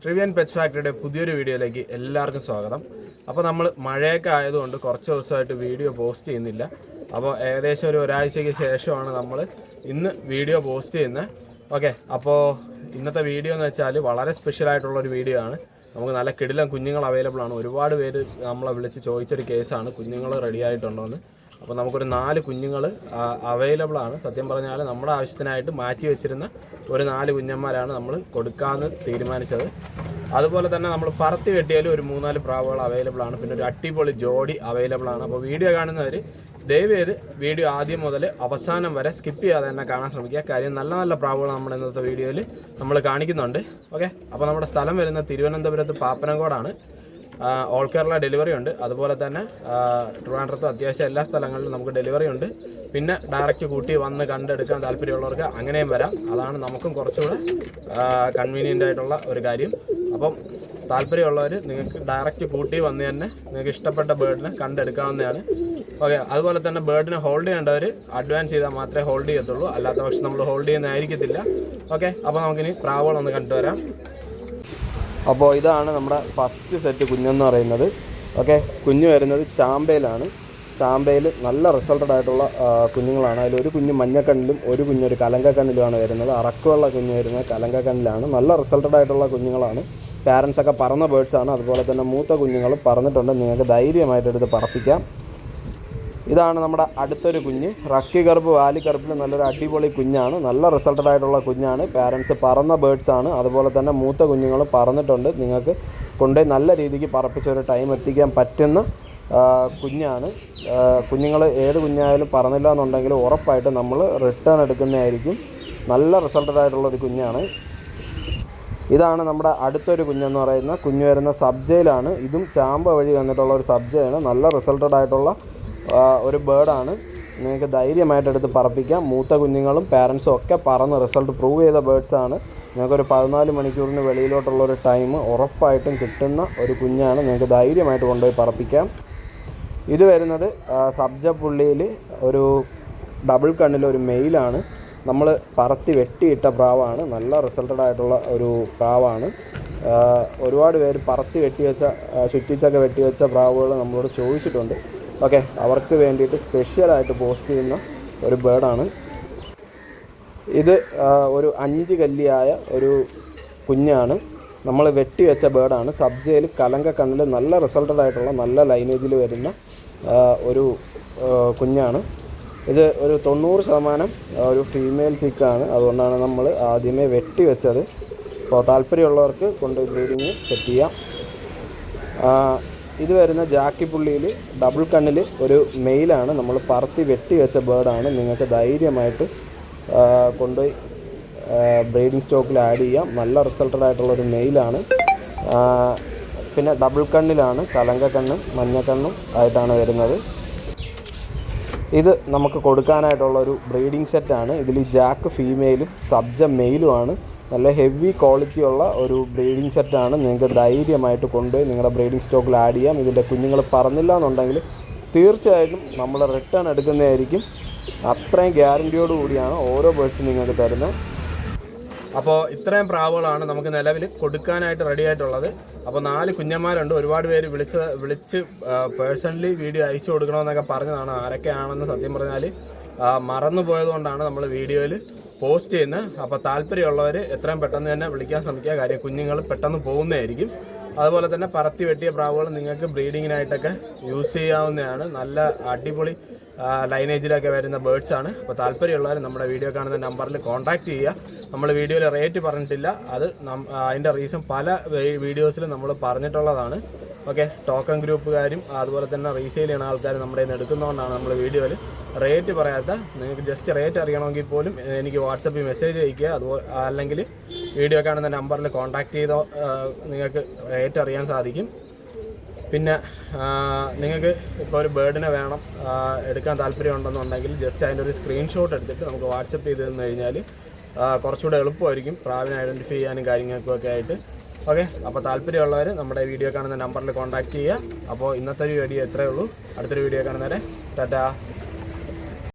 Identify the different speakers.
Speaker 1: ട്രിവിയൻ pet ഫാക്ടറിയുടെ പുതിയൊരു വീഡിയോയിലേക്ക് എല്ലാവർക്കും സ്വാഗതം. അപ്പോൾ നമ്മൾ മഴയൊക്കെ ആയതുകൊണ്ട് കുറച്ച് ദിവസമായിട്ട് വീഡിയോ പോസ്റ്റ് ചെയ്യുന്നില്ല. അപ്പോൾ ഏകദേശം ഒരു ഒരാഴ്ചയ്ക്ക് ശേഷമാണ് നമ്മൾ ഇന്ന് വീഡിയോ പോസ്റ്റ് ചെയ്യുന്നത്. ഓക്കെ അപ്പോൾ ഇന്നത്തെ വീഡിയോ എന്ന് വെച്ചാൽ വളരെ സ്പെഷ്യൽ ആയിട്ടുള്ള ഒരു വീഡിയോ ആണ്. നമുക്ക് നല്ല കിടിലം കുഞ്ഞുങ്ങൾ അവൈലബിൾ ആണ്. ഒരുപാട് പേര് നമ്മളെ വിളിച്ച് ചോദിച്ചൊരു കേസാണ് കുഞ്ഞുങ്ങൾ റെഡി ആയിട്ടുണ്ടോ എന്ന്. അപ്പോൾ നമുക്കൊരു നാല് കുഞ്ഞുങ്ങൾ അവൈലബിൾ ആണ്. സത്യം പറഞ്ഞാൽ നമ്മുടെ ആവശ്യത്തിനായിട്ട് മാറ്റി വെച്ചിരുന്ന ഒരു നാല് കുഞ്ഞന്മാരാണ് നമ്മൾ കൊടുക്കാമെന്ന് തീരുമാനിച്ചത്. അതുപോലെ തന്നെ നമ്മൾ പറത്തി വെട്ടിയാലും ഒരു മൂന്നാൽ പ്രാവുകൾ അവൈലബിൾ ആണ്. പിന്നെ ഒരു അട്ടിപൊളി ജോഡി അവൈലബിൾ ആണ്. അപ്പോൾ വീഡിയോ കാണുന്നവർ ദയവ് ചെയ്ത് വീഡിയോ ആദ്യം മുതൽ അവസാനം വരെ സ്കിപ്പ് ചെയ്യാതെ തന്നെ കാണാൻ ശ്രമിക്കുക. കാര്യം നല്ല നല്ല പ്രാവുകൾ നമ്മൾ ഇന്നത്തെ വീഡിയോയിൽ നമ്മൾ കാണിക്കുന്നുണ്ട്. ഓക്കെ അപ്പോൾ നമ്മുടെ സ്ഥലം വരുന്നത് തിരുവനന്തപുരത്ത് പാപ്പനംകോടാണ്. ഓൾ കേരള ഡെലിവറി ഉണ്ട്. അതുപോലെ തന്നെ ട്രിവാൻഡ്രത്ത് അത്യാവശ്യം എല്ലാ സ്ഥലങ്ങളിലും നമുക്ക് ഡെലിവറി ഉണ്ട്. പിന്നെ ഡയറക്റ്റ് കൂട്ടി വന്ന് കണ്ടെടുക്കാൻ താല്പര്യമുള്ളവർക്ക് അങ്ങനെയും വരാം. അതാണ് നമുക്കും കുറച്ചുകൂടെ കൺവീനിയന്റ് ആയിട്ടുള്ള ഒരു കാര്യം. അപ്പം താല്പര്യമുള്ളവർ നിങ്ങൾക്ക് ഡയറക്റ്റ് കൂട്ടി വന്ന് തന്നെ നിങ്ങൾക്ക് ഇഷ്ടപ്പെട്ട ബേർഡിനെ കണ്ടെടുക്കാവുന്നതാണ്. ഓക്കെ അതുപോലെ തന്നെ ബേർഡിനെ ഹോൾഡ് ചെയ്യേണ്ടവർ അഡ്വാൻസ് ചെയ്താൽ മാത്രമേ ഹോൾഡ് ചെയ്യത്തുള്ളൂ. അല്ലാത്ത പക്ഷം നമ്മൾ ഹോൾഡ് ചെയ്യുന്നതായിരിക്കത്തില്ല. ഓക്കെ അപ്പോൾ നമുക്കിനി പ്രാവുകളൊന്ന് കണ്ടുവരാം. അപ്പോൾ ഇതാണ് നമ്മുടെ ഫസ്റ്റ് സെറ്റ് കുഞ്ഞെന്ന് പറയുന്നത്. ഓക്കെ കുഞ്ഞ് വരുന്നത് ചാമ്പയിലാണ് ചാമ്പയിൽ നല്ല റിസൾട്ടഡ് ആയിട്ടുള്ള കുഞ്ഞുങ്ങളാണ്. അതിൽ ഒരു കുഞ്ഞ് മഞ്ഞക്കണ്ണിലും ഒരു കുഞ്ഞ് ഒരു കലങ്കക്കണ്ണിലുമാണ് വരുന്നത്. അറക്കുള്ള കുഞ്ഞ് വരുന്നത് കലങ്കക്കണ്ണിലാണ്. നല്ല റിസൾട്ടഡ് ആയിട്ടുള്ള കുഞ്ഞുങ്ങളാണ്. പാരൻസ് ഒക്കെ പറന്ന ബേർഡ്സ് ആണ്. അതുപോലെ തന്നെ മൂത്ത കുഞ്ഞുങ്ങളും പറന്നിട്ടുണ്ട് നിങ്ങൾക്ക് ധൈര്യമായിട്ട് എടുത്ത് പറപ്പിക്കാം. ഇതാണ് നമ്മുടെ അടുത്തൊരു കുഞ്ഞ്. റക്കി കറുപ്പ് വാലി കറുപ്പിൽ നല്ലൊരു അടിപൊളി കുഞ്ഞാണ്. നല്ല റിസൾട്ടഡ് ആയിട്ടുള്ള കുഞ്ഞാണ്. പാരൻസ് പറന്ന ബേഡ്സ് ആണ്. അതുപോലെ തന്നെ മൂത്ത കുഞ്ഞുങ്ങൾ പറന്നിട്ടുണ്ട്. നിങ്ങൾക്ക് കൊണ്ടുപോയി നല്ല രീതിക്ക് പറപ്പിച്ച ഒരു ടൈം എത്തിക്കാൻ പറ്റുന്ന കുഞ്ഞാണ്. കുഞ്ഞുങ്ങൾ ഏത് കുഞ്ഞായാലും പറന്നില്ല എന്നുണ്ടെങ്കിൽ ഉറപ്പായിട്ട് നമ്മൾ റിട്ടേൺ എടുക്കുന്നതായിരിക്കും. നല്ല റിസൾട്ടഡ് ആയിട്ടുള്ളൊരു കുഞ്ഞാണ്. ഇതാണ് നമ്മുടെ അടുത്തൊരു കുഞ്ഞെന്ന് പറയുന്ന കുഞ്ഞ് വരുന്ന സബ്ജയിലാണ് ഇതും ചാമ്പ വഴി വന്നിട്ടുള്ള ഒരു സബ്ജയാണ് നല്ല റിസൾട്ടഡ് ആയിട്ടുള്ള ഒരു ബേർഡാണ് നിങ്ങൾക്ക് ധൈര്യമായിട്ട് എടുത്ത് പറപ്പിക്കാം. മൂത്ത കുഞ്ഞുങ്ങളും പാരൻസും ഒക്കെ പറന്ന് റിസൾട്ട് പ്രൂവ് ചെയ്ത ബേർഡ്സാണ് നിങ്ങൾക്കൊരു പതിനാല് മണിക്കൂറിന് വെളിയിലോട്ടുള്ള ഒരു ടൈം ഉറപ്പായിട്ടും കിട്ടുന്ന ഒരു കുഞ്ഞാണ് നിങ്ങൾക്ക് ധൈര്യമായിട്ട് കൊണ്ടുപോയി പറപ്പിക്കാം. ഇത് വരുന്നത് സബ്ജ പുള്ളിയിൽ ഒരു ഡബിൾ കണ്ണിലെ ഒരു മെയിലാണ് നമ്മൾ പറത്തി വെട്ടിയിട്ട പ്രാവാണ്. നല്ല റിസൾട്ടഡ് ആയിട്ടുള്ള ഒരു പ്രാവാണ്. ഒരുപാട് പേര് പറത്തി വെട്ടിവെച്ച ചുറ്റിച്ചൊക്കെ വെട്ടിവെച്ച പ്രാവുകൾ നമ്മളോട് ചോദിച്ചിട്ടുണ്ട്. ഓക്കെ അവർക്ക് വേണ്ടിയിട്ട് സ്പെഷ്യലായിട്ട് പോസ്റ്റ് ചെയ്യുന്ന ഒരു ബേർഡാണ്. ഇത് ഒരു അഞ്ച് കല്ലിയായ ഒരു കുഞ്ഞാണ്. നമ്മൾ വെട്ടി വെച്ച ബേർഡാണ്. സബ്ജയിൽ കലങ്ക കണ്ണിൽ നല്ല റിസൾട്ടഡ് ആയിട്ടുള്ള നല്ല ലൈനേജിൽ വരുന്ന ഒരു കുഞ്ഞാണ്. ഇത് ഒരു തൊണ്ണൂറ് ശതമാനം ഒരു ഫീമെയിൽ ചിക്കാണ്. അതുകൊണ്ടാണ് നമ്മൾ ആദ്യമേ വെട്ടി വെച്ചത്. അപ്പോൾ താല്പര്യമുള്ളവർക്ക് കൊണ്ട് ബ്രീഡിങ് സെറ്റ് ചെയ്യാം. ഇത് വരുന്ന ജാക്കി പുള്ളിയിൽ ഡബിൾ കണ്ണിൽ ഒരു മെയിലാണ്. നമ്മൾ പറത്തി വെട്ടി വെച്ച ബേർഡാണ് നിങ്ങൾക്ക് ധൈര്യമായിട്ട് കൊണ്ടുപോയി ബ്രീഡിംഗ് സ്റ്റോക്കിൽ ആഡ് ചെയ്യാം. നല്ല റിസൾട്ടഡ് ആയിട്ടുള്ള ഒരു മെയിലാണ്. പിന്നെ ഡബിൾ കണ്ണിലാണ് കലങ്ക കണ്ണും മഞ്ഞക്കണ്ണും ആയിട്ടാണ് വരുന്നത്. ഇത് നമുക്ക് കൊടുക്കാനായിട്ടുള്ള ഒരു ബ്രീഡിംഗ് സെറ്റാണ് ഇതിൽ ജാക്ക് ഫീമെയിലും സബ്ജ മെയിലുമാണ് നല്ല ഹെവി ക്വാളിറ്റി ഉള്ള ഒരു ബ്രീഡിംഗ് സെറ്റാണ് നിങ്ങൾക്ക് ധൈര്യമായിട്ട് കൊണ്ടുപോയി നിങ്ങളുടെ ബ്രീഡിംഗ് സ്റ്റോക്കിൽ ആഡ് ചെയ്യാം. ഇതിന്റെ കുഞ്ഞുങ്ങൾ പറഞ്ഞില്ല എന്നുണ്ടെങ്കിൽ തീർച്ചയായിട്ടും നമ്മൾ റിട്ടേൺ എടുക്കുന്നതായിരിക്കും. അത്രയും ഗ്യാരന്റിയോട് കൂടിയാണ് ഓരോ ബേഴ്സും നിങ്ങൾക്ക് തരുന്നത്. അപ്പോൾ ഇത്രയും പ്രാവുകളാണ് നമുക്ക് നിലവിൽ കൊടുക്കാനായിട്ട് റെഡി ആയിട്ടുള്ളത്. അപ്പോൾ നാല് കുഞ്ഞന്മാരുണ്ട്. ഒരുപാട് പേര് വിളിച്ച് വിളിച്ച് പേഴ്സണലി വീഡിയോ അയച്ചു കൊടുക്കണമെന്നൊക്കെ പറഞ്ഞതാണ്. ആരൊക്കെയാണെന്ന് സത്യം പറഞ്ഞാൽ മറന്നു പോയതുകൊണ്ടാണ് നമ്മൾ വീഡിയോയിൽ പോസ്റ്റ് ചെയ്യുന്നത് അപ്പോൾ താല്പര്യമുള്ളവർ എത്രയും പെട്ടെന്ന് തന്നെ വിളിക്കാൻ ശ്രമിക്കുക. കാര്യം കുഞ്ഞുങ്ങൾ പെട്ടെന്ന് പോകുന്നതായിരിക്കും. അതുപോലെ തന്നെ പറത്തി വെട്ടിയ പ്രാവുകൾ നിങ്ങൾക്ക് ബ്രീഡിങ്ങിനായിട്ടൊക്കെ യൂസ് ചെയ്യാവുന്നതാണ്. നല്ല അടിപൊളി ലൈനേജിലൊക്കെ വരുന്ന ബേർഡ്സ് ആണ്. അപ്പോൾ താല്പര്യമുള്ളവർ നമ്മുടെ വീഡിയോ കാണുന്ന നമ്പറിൽ കോൺടാക്ട് ചെയ്യുക. നമ്മൾ വീഡിയോയിൽ റേറ്റ് പറഞ്ഞിട്ടില്ല. അത് അതിന്റെ റീസൺ പല വീഡിയോസിലും നമ്മൾ പറഞ്ഞിട്ടുള്ളതാണ്. ഓക്കെ ടോക്കൺ ഗ്രൂപ്പുകാരും അതുപോലെ തന്നെ റീസെയിൽ ചെയ്യുന്ന ആൾക്കാരും നമ്മുടെ നിന്ന് എടുക്കുന്നതുകൊണ്ടാണ് നമ്മൾ വീഡിയോയിൽ റേറ്റ് പറയാത്ത നിങ്ങൾക്ക് ജസ്റ്റ് റേറ്റ് അറിയണമെങ്കിൽ പോലും എനിക്ക് വാട്സപ്പിൽ മെസ്സേജ് അയക്കുക അതുപോലെ അല്ലെങ്കിൽ വീഡിയോ കാണുന്ന നമ്പറിൽ കോൺടാക്ട് ചെയ്തോ നിങ്ങൾക്ക് റേറ്റ് അറിയാൻ സാധിക്കും. പിന്നെ നിങ്ങൾക്ക് ഇപ്പോൾ ഒരു ബേർഡിനെ വേണം എടുക്കാൻ താല്പര്യമുണ്ടെന്നുണ്ടെങ്കിൽ ജസ്റ്റ് അതിന്റെ ഒരു സ്ക്രീൻഷോട്ട് എടുത്തിട്ട് നമുക്ക് വാട്സപ്പ് ചെയ്ത് തന്നു കഴിഞ്ഞാൽ കുറച്ചുകൂടെ എളുപ്പമായിരിക്കും പ്രാവിനെ ഐഡന്റിഫൈ ചെയ്യാനും കാര്യങ്ങൾക്കും ഒക്കെ ആയിട്ട്. ഓക്കെ അപ്പോൾ താല്പര്യമുള്ളവർ നമ്മുടെ വീഡിയോ കാണുന്ന നമ്പറിൽ കോൺടാക്ട് ചെയ്യുക. അപ്പോൾ ഇന്നത്തെ ഒരു വീഡിയോ എത്രയേ ഉള്ളൂ. അടുത്തൊരു വീഡിയോ കാണുന്നവരെ ടാറ്റാ.